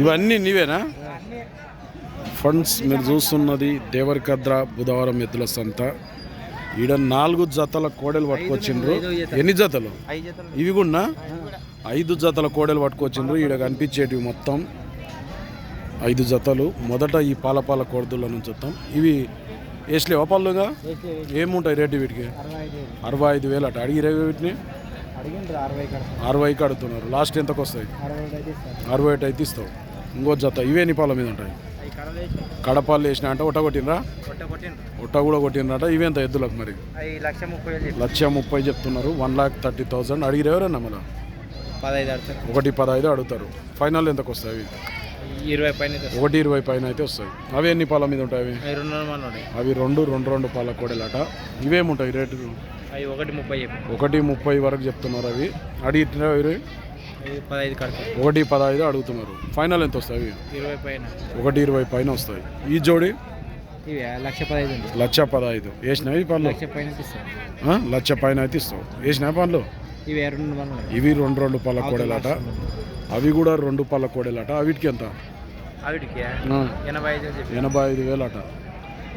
ఇవన్నీ నీవేనా? ఫండ్స్ మీరు చూస్తున్నది దేవరకద్ర బుధవారం ఎద్దుల సంత. ఈడ నాలుగు జతల కోడలు పట్టుకొచ్చిండ్రు. ఎన్ని జతలు? ఇవి కూడా ఐదు జతల కోడలు పట్టుకొచ్చిండ్రు. ఈడ కనిపించేటివి మొత్తం ఐదు జతలు. మొదట ఈ పాల పాల కోడదుల నుంచి వస్తాం. ఇవి వేసలేవా పళ్ళుగా ఏముంటాయి రేటు వీటికి? అరవై ఐదు వేలు. అట. అడిగిరే వీటిని? అరవైకి అడుగుతున్నారు లాస్ట్ ఎంతకు వస్తాయి? అరవై ఒకటి అయితే ఇస్తావు. ఇంకో జత ఇవే నీ పాల మీద ఉంటాయి. కడపాలు వేసిన అంటే ఒట్ట కొట్టినరా ఒట్ట కూడా కొట్టినరట ఇవేంత ఎద్దులకు మరి? లక్ష ముప్పై చెప్తున్నారు. వన్ లాక్ థర్టీ థౌసండ్ అడిగిరు ఎవరన్నా మన పదహైదు ఆడతారు ఒకటి పదహైదు అడుగుతారు. ఫైనల్ ఎంతకు వస్తాయి? అవి ఇరవై పైన. ఒకటి ఇరవై పైన అయితే వస్తాయి. అవి ఎన్ని పాల మీద ఉంటాయి అవి? అవి రెండు రెండు రెండు పాల కోడెలట. ఇవేముంటాయి రేటు? అవి ఒకటి ముప్పై ఒకటి ముప్పై వరకు చెప్తున్నారు అవి. కడతారు ఒకటి పదహైదు అడుగుతున్నారు. ఫైనల్ ఎంత వస్తాయి అవి? ఇరవై పైన. ఒకటి ఇరవై పైన వస్తాయి. ఈ జోడి? లక్ష పదహైదు లక్ష పదహైదు. వేసినాయి పనులు లక్ష పైన అయితే ఇస్తావు వేసినా పనులు ఇవి రెండు రెండు పళ్ళ కోడెలట. అవి కూడా రెండు పళ్ళ కోడెలట. అవిటికి ఎంత? ఎనభై ఐదు చెప్పి. ఎనభై ఐదు వేలు అట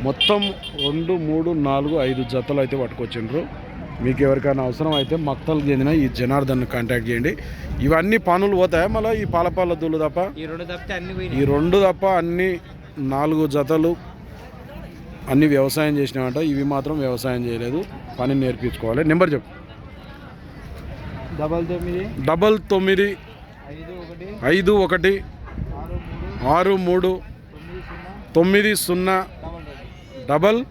మొత్తం రెండు మూడు నాలుగు ఐదు జతలు అయితే పట్టుకొచ్చిండ్రు. మీకు ఎవరికైనా అవసరం అయితే మక్తలకు చెందిన ఈ జనార్దన్ కాంటాక్ట్ చేయండి. ఇవన్నీ పనులు పోతాయా మళ్ళీ ఈ పాలపాల దూలు తప్ప? ఈ రెండు తప్పితే అన్ని ఈ రెండు తప్ప అన్ని నాలుగు జతలు అన్ని వ్యవసాయం చేసినామంట ఇవి మాత్రం వ్యవసాయం చేయలేదు. పని నేర్పించుకోవాలి. నెంబర్ చెప్పు. డబల్ తొమ్మిది. డబల్ తొమ్మిది ఐదు ఒకటి. ఆరు మూడు. తొమ్మిది సున్నా. డబల్.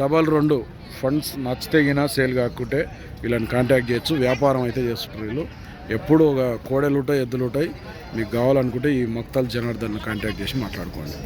డబల్ రెండు. ఫండ్స్ నచ్చితేగినా సేల్ కాకుంటే వీళ్ళని కాంటాక్ట్ చేయొచ్చు. వ్యాపారం అయితే చేస్తున్నారు వీళ్ళు. ఎప్పుడు ఒక కోడెలు ఉంటాయి ఎద్దులు ఉంటాయి. మీకు కావాలనుకుంటే ఈ మక్తల్ జనార్దన్ కాంటాక్ట్ చేసి మాట్లాడుకోండి.